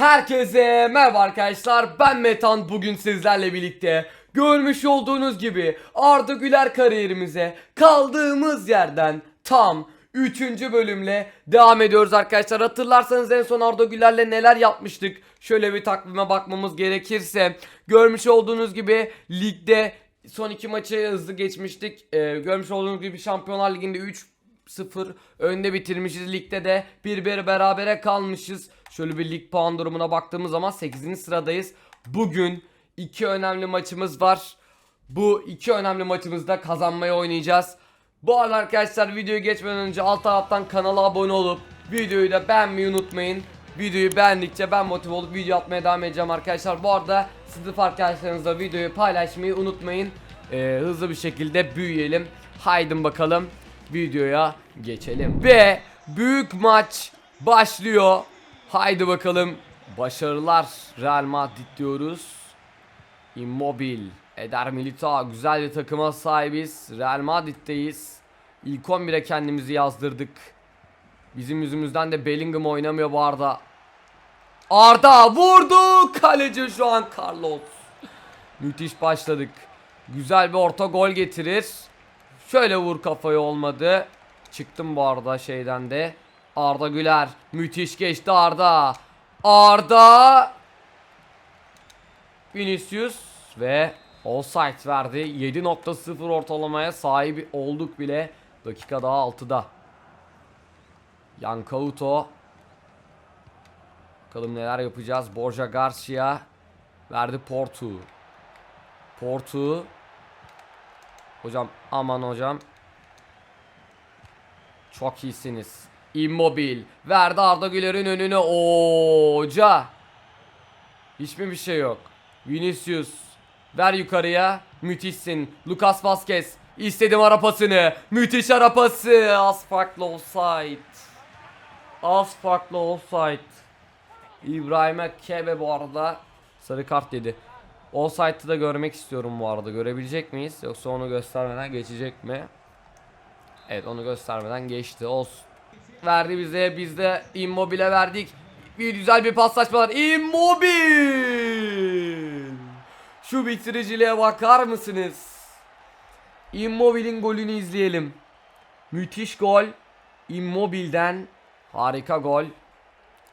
Herkese merhaba arkadaşlar. Ben Metan. Bugün sizlerle birlikte görmüş olduğunuz gibi Arda Güler kariyerimize kaldığımız yerden tam 3. bölümle devam ediyoruz arkadaşlar. Hatırlarsanız en son Arda Güler'le neler yapmıştık? Şöyle bir takvime bakmamız gerekirse görmüş olduğunuz gibi ligde son iki maçı hızlı geçmiştik. Ee, görmüş olduğunuz gibi Şampiyonlar Ligi'nde 3 0 önde bitirmişiz. Ligde de 1-1 berabere kalmışız. Şöyle bir lig puan durumuna baktığımız zaman 8. sıradayız. Bugün iki önemli maçımız var. Bu iki önemli maçımızda kazanmayı oynayacağız. Bu arada arkadaşlar videoyu geçmeden önce alt taraftan kanala abone olup videoyu da beğenmeyi unutmayın. Videoyu beğendikçe ben motive olup video atmaya devam edeceğim arkadaşlar. Bu arada sınıf arkadaşlarınızla videoyu paylaşmayı unutmayın. Ee, hızlı bir şekilde büyüyelim. Haydi bakalım videoya geçelim. Ve büyük maç başlıyor. Haydi bakalım. Başarılar Real Madrid diyoruz. Immobile, Eder Militao güzel bir takıma sahibiz. Real Madrid'deyiz. İlk 11'e kendimizi yazdırdık. Bizim yüzümüzden de Bellingham oynamıyor bu arada. Arda vurdu. Kaleci şu an Carlos. Müthiş başladık. Güzel bir orta gol getirir. Şöyle vur kafayı olmadı. Çıktım bu arada şeyden de. Arda Güler. Müthiş geçti Arda. Arda. Vinicius ve offside verdi. 7.0 ortalamaya sahip olduk bile. Dakika daha 6'da. Yankauto. Bakalım neler yapacağız. Borja Garcia verdi Portu. Portu. Hocam aman hocam. Çok iyisiniz. Immobile. Verdi Arda Güler'in önüne. Oo, hoca. Hiç mi bir şey yok? Vinicius. Ver yukarıya. Müthişsin. Lucas Vazquez. İstedim arapasını. Müthiş arapası. Az farklı offside. Az farklı offside. İbrahim'e Kebe bu arada sarı kart dedi. Offside'ı da görmek istiyorum bu arada. Görebilecek miyiz? Yoksa onu göstermeden geçecek mi? Evet onu göstermeden geçti. Olsun. Verdi bize. Biz de Immobile verdik. Bir güzel bir paslaşma var. Immobile! Şu bitiriciliğe bakar mısınız? Immobile'in golünü izleyelim. Müthiş gol. Immobile'den harika gol.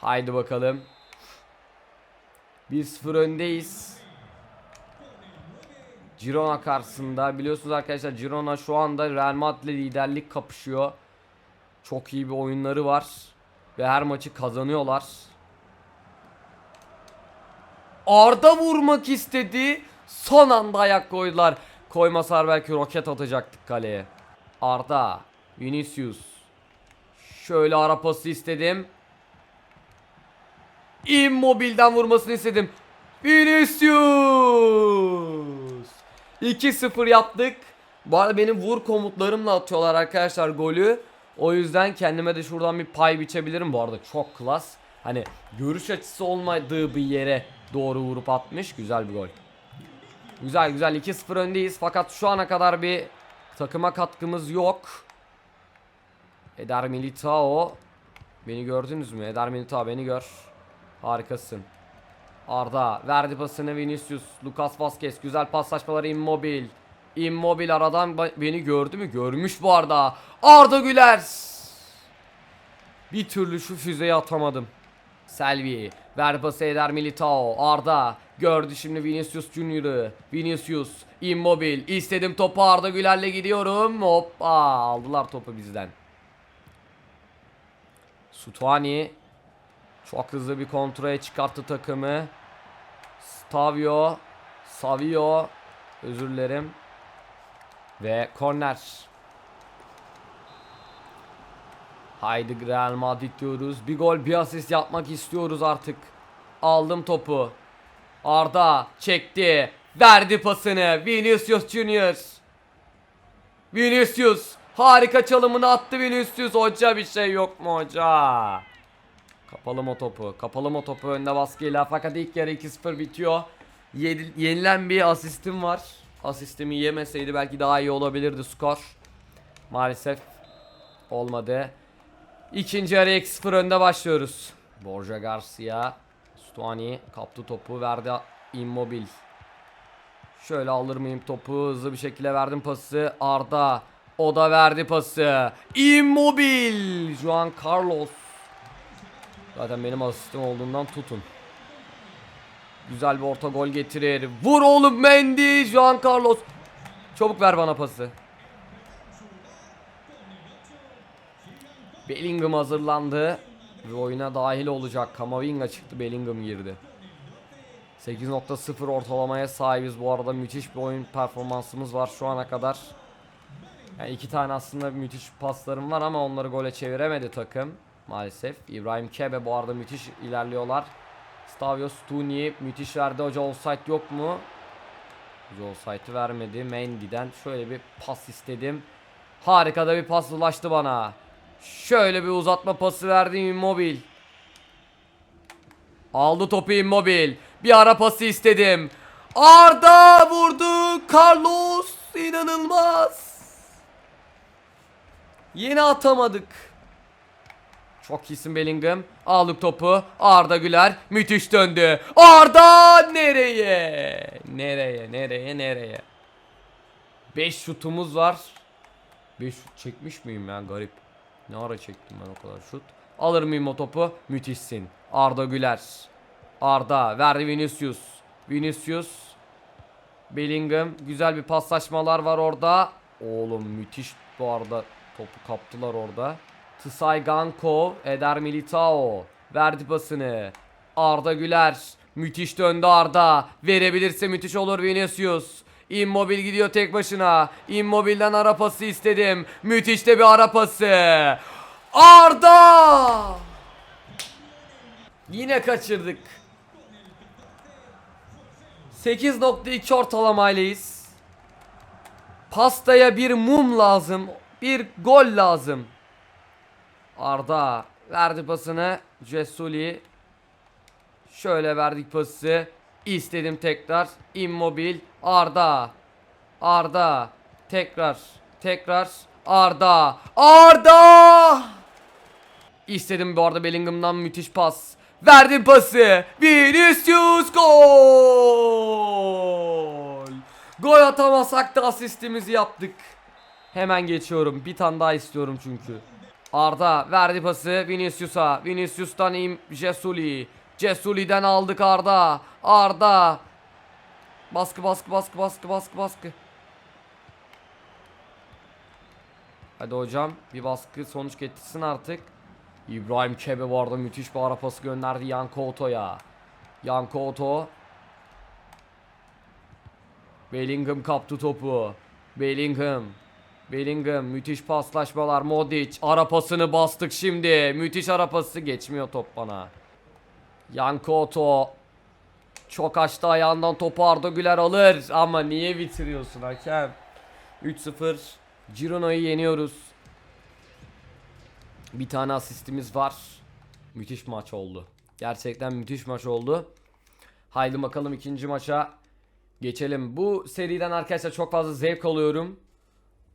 Haydi bakalım. 1-0 öndeyiz. Girona karşısında biliyorsunuz arkadaşlar Girona şu anda Real Madrid liderlik kapışıyor. Çok iyi bir oyunları var ve her maçı kazanıyorlar. Arda vurmak istedi. Son anda ayak koydular. Koymasalar belki roket atacaktık kaleye. Arda, Vinicius. Şöyle ara pası istedim. Immobile'den vurmasını istedim. Vinicius. 2-0 yaptık. Bu arada benim vur komutlarımla atıyorlar arkadaşlar golü. O yüzden kendime de şuradan bir pay biçebilirim. Bu arada çok klas. Hani görüş açısı olmadığı bir yere doğru vurup atmış. Güzel bir gol. Güzel güzel 2-0 öndeyiz. Fakat şu ana kadar bir takıma katkımız yok. Eder Militao. Beni gördünüz mü? Eder Militao beni gör. Harikasın. Arda verdi pasını Vinicius. Lucas Vazquez güzel paslaşmaları Immobile. Immobile aradan beni gördü mü? Görmüş bu arada. Arda Güler. Bir türlü şu füzeyi atamadım. Selvi. Ver pası eder Militao. Arda. Gördü şimdi Vinicius Junior'ı. Vinicius. Immobile. İstedim topu Arda Güler'le gidiyorum. Hoppa. Aldılar topu bizden. Sutuani. Çok hızlı bir kontrole çıkarttı takımı. Stavio. Savio. Özür dilerim. Ve korner. Haydi Real Madrid diyoruz. Bir gol bir asist yapmak istiyoruz artık. Aldım topu. Arda çekti. Verdi pasını. Vinicius Junior. Vinicius. Harika çalımını attı Vinicius. Hoca bir şey yok mu hoca? Kapalı mı topu? Kapalı mı topu önde baskıyla fakat ilk yarı 2-0 bitiyor. Yedi- yenilen bir asistim var. Asistimi yemeseydi belki daha iyi olabilirdi skor. Maalesef olmadı. İkinci yarı 2-0 önde başlıyoruz. Borja Garcia. Stuani kaptı topu verdi Immobile. Şöyle alır mıyım topu hızlı bir şekilde verdim pası Arda o da verdi pası Immobile Juan Carlos Zaten benim asistim olduğundan tutun Güzel bir orta gol getirir Vur oğlum Mendy Juan Carlos Çabuk ver bana pası Bellingham hazırlandı ve oyuna dahil olacak. Kamavinga çıktı, Bellingham girdi. 8.0 ortalamaya sahibiz bu arada. Müthiş bir oyun performansımız var şu ana kadar. Yani iki tane aslında müthiş paslarım var ama onları gole çeviremedi takım maalesef. İbrahim Kebe bu arada müthiş ilerliyorlar. Stavio Stuni müthiş verdi. Hoca offside yok mu? Hoca offside'ı vermedi. Mendy'den şöyle bir pas istedim. Harika da bir pas ulaştı bana. Şöyle bir uzatma pası verdi Immobile. Aldı topu Immobile. Bir ara pası istedim. Arda vurdu. Carlos inanılmaz. Yine atamadık. Çok iyisin Bellingham. Aldık topu. Arda Güler müthiş döndü. Arda nereye? Nereye? Nereye? Nereye? 5 şutumuz var. 5 şut çekmiş miyim ya garip. Ne ara çektim ben o kadar şut. Alır mıyım o topu? Müthişsin. Arda Güler. Arda verdi Vinicius. Vinicius. Bellingham. Güzel bir paslaşmalar var orada. Oğlum müthiş bu arada topu kaptılar orada. Tsai Ganko. Eder Militao. Verdi pasını. Arda Güler. Müthiş döndü Arda. Verebilirse müthiş olur Vinicius. Immobile gidiyor tek başına. Immobile'den ara pası istedim. Müthiş de bir ara pası. Arda! Yine kaçırdık. 8.2 ortalamayleyiz. Pastaya bir mum lazım. Bir gol lazım. Arda verdi pasını. Cesuli. Şöyle verdik pası. İstedim tekrar. Immobile. Arda. Arda. Tekrar. Tekrar. Arda. Arda! İstedim bu arada Bellingham'dan müthiş pas. Verdim pası. Vinicius gol. Gol atamasak da asistimizi yaptık. Hemen geçiyorum. Bir tane daha istiyorum çünkü. Arda verdi pası Vinicius'a. Vinicius'tan im Jesuli. Jesuli'den aldık Arda. Arda. Baskı baskı baskı baskı baskı baskı. Hadi hocam bir baskı sonuç getirsin artık. İbrahim Kebe bu arada müthiş bir ara pası gönderdi Yanko Oto'ya. Yanko Oto. Bellingham kaptı topu. Bellingham. Bellingham müthiş paslaşmalar Modric. Ara pasını bastık şimdi. Müthiş ara pası. Geçmiyor top bana. Yanko Oto çok açtı ayağından topu. Arda Güler alır. Ama niye bitiriyorsun hakem? 3-0 Girona'yı yeniyoruz. Bir tane asistimiz var. Müthiş maç oldu. Gerçekten müthiş maç oldu. Haydi bakalım ikinci maça geçelim. Bu seriden arkadaşlar çok fazla zevk alıyorum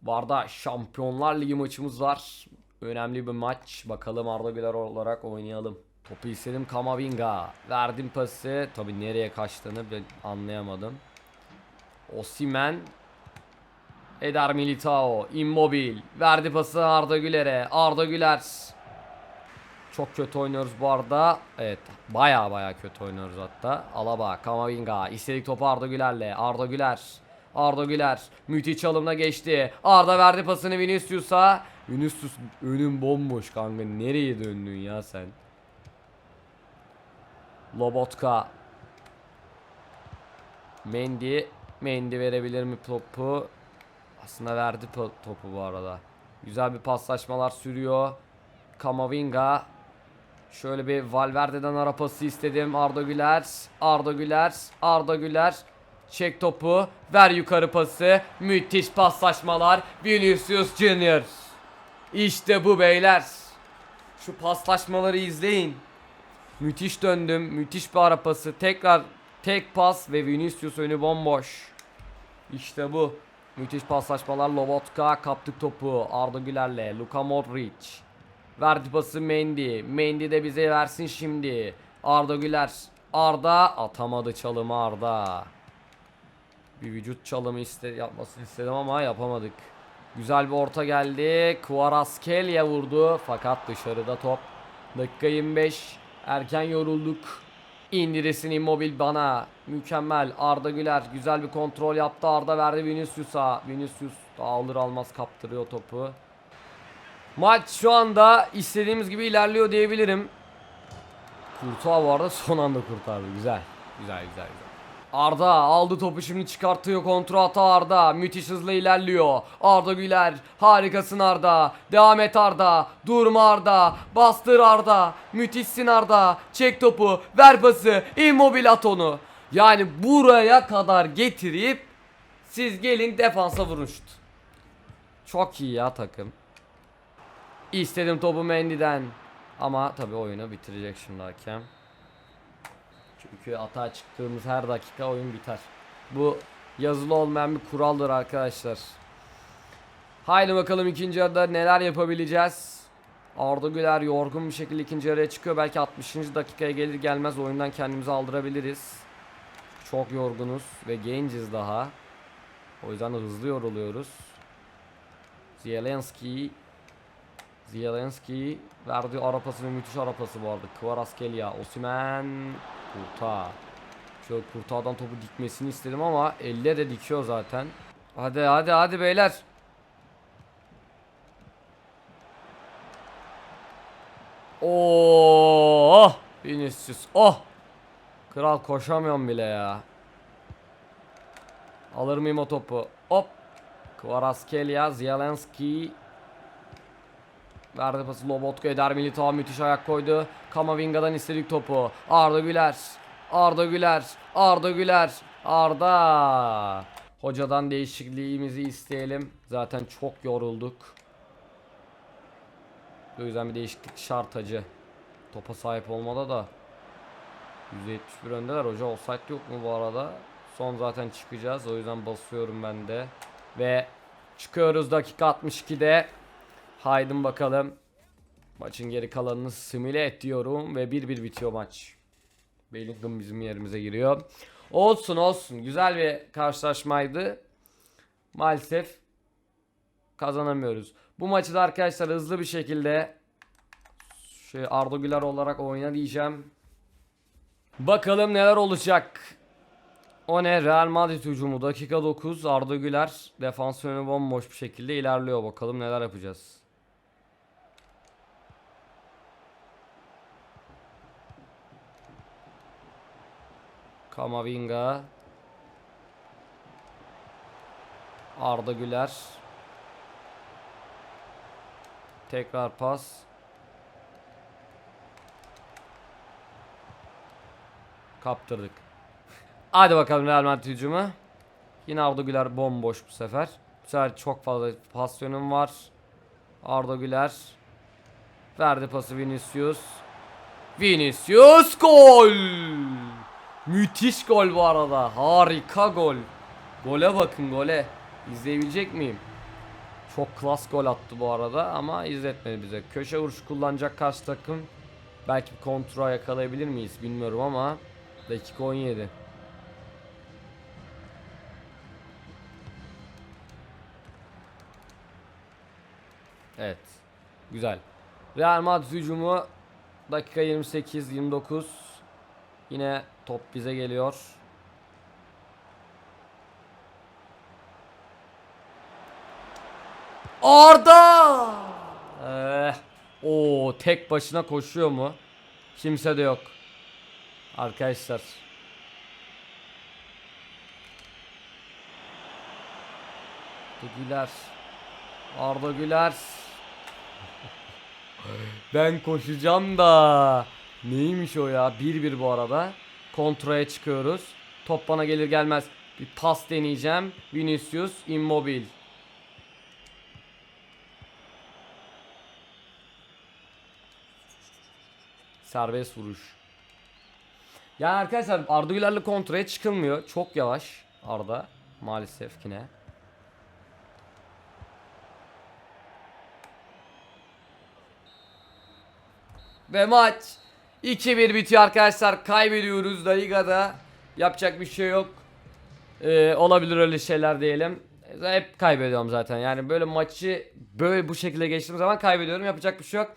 bu arada Şampiyonlar Ligi maçımız var. Önemli bir maç. Bakalım Arda Güler olarak oynayalım. Topu istedim Kamavinga. Verdim pası. Tabi nereye kaçtığını anlayamadım. Osimen. Eder Militao. Immobile. Verdi pası Arda Güler'e. Arda Güler. Çok kötü oynuyoruz bu arada. Evet baya baya kötü oynuyoruz hatta. Alaba, Kamavinga. İstedik topu Arda Güler'le. Arda Güler. Arda Güler müthiş çalımla geçti. Arda verdi pasını Vinicius'a. Vinicius önün bomboş kanka. Nereye döndün ya sen? Lobotka. Mendy. Mendy verebilir mi topu? Aslında verdi topu bu arada. Güzel bir paslaşmalar sürüyor. Kamavinga. Şöyle bir Valverde'den ara pası istedim. Arda Güler. Arda Güler. Arda Güler. Çek topu. Ver yukarı pası. Müthiş paslaşmalar. Vinicius Junior. İşte bu beyler. Şu paslaşmaları izleyin. Müthiş döndüm. Müthiş bir ara pası. Tekrar tek pas ve Vinicius önü bomboş. İşte bu. Müthiş paslaşmalar. Lobotka kaptık topu. Arda Güler'le. Luka Modric. Verdi pası Mendy. Mendy de bize versin şimdi. Arda Güler. Arda atamadı çalımı Arda. Bir vücut çalımı iste yapmasını istedim ama yapamadık. Güzel bir orta geldi. Kvaratskhelia vurdu fakat dışarıda top. Dakika 25. Erken yorulduk. İndiresin Immobile bana. Mükemmel. Arda Güler güzel bir kontrol yaptı. Arda verdi Vinicius'a. Vinicius da alır almaz kaptırıyor topu. Maç şu anda istediğimiz gibi ilerliyor diyebilirim. Kurtuğa bu arada son anda kurtardı. Güzel. Güzel güzel güzel. Arda aldı topu şimdi çıkartıyor kontrol ata Arda. Müthiş hızlı ilerliyor. Arda Güler. Harikasın Arda. Devam et Arda. Durma Arda. Bastır Arda. Müthişsin Arda. Çek topu. Ver pası. Immobile at onu. Yani buraya kadar getirip siz gelin defansa vurun şut. Çok iyi ya takım. İstedim topu Mendy'den. Ama tabii oyunu bitirecek şimdi hakem. Çünkü atağa çıktığımız her dakika oyun biter. Bu yazılı olmayan bir kuraldır arkadaşlar. Haydi bakalım ikinci yarıda neler yapabileceğiz. Arda Güler yorgun bir şekilde ikinci yarıya çıkıyor. Belki 60. dakikaya gelir gelmez oyundan kendimizi aldırabiliriz. Çok yorgunuz ve genciz daha. O yüzden de hızlı yoruluyoruz. Zielinski Zielinski verdi arapası ve müthiş arapası bu arada. Kvaratskhelia, Osimhen, Kurta. Şöyle Kurta'dan topu dikmesini istedim ama elle de dikiyor zaten. Hadi hadi hadi beyler. Oh, Vinicius. Oh. Kral koşamıyorum bile ya. Alır mıyım o topu? Hop. Kvaratskhelia, Zielinski, Verdi pası Lobotka Eder Militao müthiş ayak koydu. Kamavinga'dan istedik topu. Arda Güler. Arda Güler. Arda Güler. Arda. Hocadan değişikliğimizi isteyelim. Zaten çok yorulduk. O yüzden bir değişiklik şart hacı. Topa sahip olmada da. %71 öndeler. Hoca offside yok mu bu arada? Son zaten çıkacağız. O yüzden basıyorum ben de. Ve çıkıyoruz dakika 62'de. Haydin bakalım. Maçın geri kalanını simüle et diyorum ve 1-1 bitiyor maç. Bellingham bizim yerimize giriyor. Olsun olsun. Güzel bir karşılaşmaydı. Maalesef kazanamıyoruz. Bu maçı da arkadaşlar hızlı bir şekilde şey Arda Güler olarak oyna diyeceğim. Bakalım neler olacak. O ne? Real Madrid hücumu dakika 9 Arda Güler defans önü bomboş bir şekilde ilerliyor. Bakalım neler yapacağız. Kamavinga. Arda Güler. Tekrar pas. Kaptırdık. Hadi bakalım Real Madrid hücumu. Yine Arda Güler bomboş bu sefer. Bu sefer çok fazla pasyonum var. Arda Güler. Verdi pası Vinicius. Vinicius gol Müthiş gol bu arada. Harika gol. Gole bakın gole. İzleyebilecek miyim? Çok klas gol attı bu arada ama izletmedi bize. Köşe vuruşu kullanacak karşı takım. Belki bir kontra yakalayabilir miyiz bilmiyorum ama dakika 17. Evet. Güzel. Real Madrid hücumu dakika 28 29 Yine top bize geliyor. Arda! Eh, o tek başına koşuyor mu? Kimse de yok. Arkadaşlar. Güler. Arda Güler. ben koşacağım da. Neymiş o ya? 1-1 bu arada. Kontraya çıkıyoruz. Top bana gelir gelmez bir pas deneyeceğim. Vinicius Immobile. Serbest vuruş. Yani arkadaşlar Arda Güler'le kontraya çıkılmıyor. Çok yavaş Arda maalesef yine. Ve maç 2-1 bitiyor arkadaşlar. Kaybediyoruz La Liga'da. Yapacak bir şey yok. Ee, olabilir öyle şeyler diyelim. Hep kaybediyorum zaten. Yani böyle maçı böyle bu şekilde geçtiğim zaman kaybediyorum. Yapacak bir şey yok.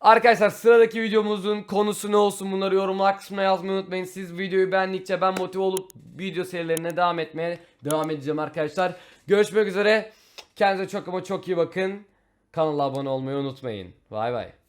Arkadaşlar sıradaki videomuzun konusu ne olsun bunları yorumlar kısmına yazmayı unutmayın. Siz videoyu beğendikçe ben motive olup video serilerine devam etmeye devam edeceğim arkadaşlar. Görüşmek üzere. Kendinize çok ama çok iyi bakın. Kanala abone olmayı unutmayın. Bay bay.